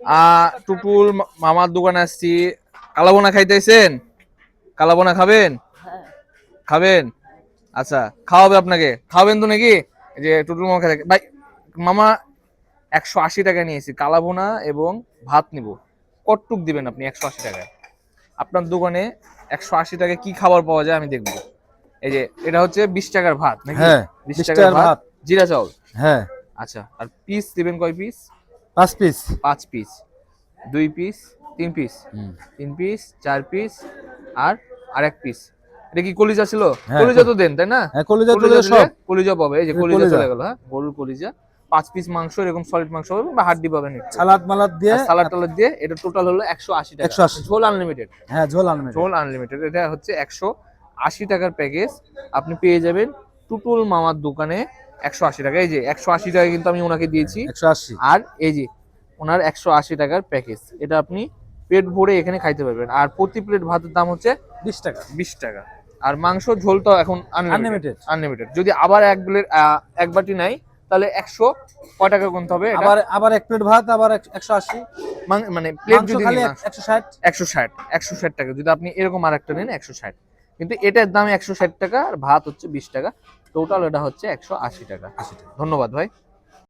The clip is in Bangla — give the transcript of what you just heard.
আহ, টুটুল মামার দোকানে আসছি। কালাবোনা খাইতেছেন? কালাবোনা খাবেন? খাবেন? আচ্ছা খাওয়াবে আপনাকে। খাওয়াবেন তো নাকি? এই যে টুটুল মামা খাই ভাই মামা একশো আশি টাকা নিয়েছি। কালাবোনা এবং ভাত নিব। কটটুক দিবেন আপনি একশো আশি টাকায়? আপনার দোকানে একশো আশি টাকায় কি খাবার পাওয়া যায় আমি দেখব। এই যে এটা হচ্ছে বিশ টাকার ভাত নাকি? হ্যাঁ বিশ টাকার টাকার ভাত ভাত। জিরা চাউল। হ্যাঁ। আচ্ছা আর পিস দিবেন কয় পিস? পাঁচ পিস পাঁচ পিস দুই পিস তিন পিস তিন পিস চার পিস আর আরেক পিস এটা কি কলিজা ছিল? হ্যাঁ, কলিজা তো দেন তাই না? হ্যাঁ কলিজা কলিজা সব। কলিজা পাবে। এই যে কলিজা। চলে গেল হ্যাঁ? গরুর কলিজা। পাঁচ পিস মাংস এরকম সলিড মাংস পাবেন বা হাড্ডি পাবেন সালাদ মালাদ দিয়ে সালাদ টালাদ দিয়ে এটা টোটাল হলো একশো আশি টাকা। 180 ঝোল আনলিমিটেড হ্যাঁ ঝোল আনবে ঝোল আনলিমিটেড এটা হচ্ছে একশো আশি টাকার প্যাকেজ আপনি পেয়ে যাবেন টুটুল মামার দোকানে একশো আশি টাকা। এই যে একশো আশি টাকা কিন্তু আমি ওনাকে দিয়েছি। একশো আশি। আর এই যে ওনার একশো আশি টাকার প্যাকেজ এটা আপনি পেট ভরে এখানে খাইতে পারবেন। আর প্রতি প্লেট ভাতের দাম হচ্ছে বিশ টাকা। বিশ টাকা। আর মাংস ঝোল তো এখন আনলিমিটেড আনলিমিটেড যদি আবার এক প্লেট এক বাটি নাই তাহলে একশো কয় টাকা গুনতে হবে আবার আবার এক প্লেট ভাত আবার এক- একশো আশি। মানে প্লেট যদি একশো ষাট। একশো ষাট একশো ষাট টাকা। যদি আপনি এরকম আর একটা নেন একশো ষাট। কিন্তু এটার দাম একশো ষাট টাকা আর ভাত হচ্ছে বিশ টাকা। টোটাল এটা হচ্ছে একশো আশি টাকা। ধন্যবাদ ভাই।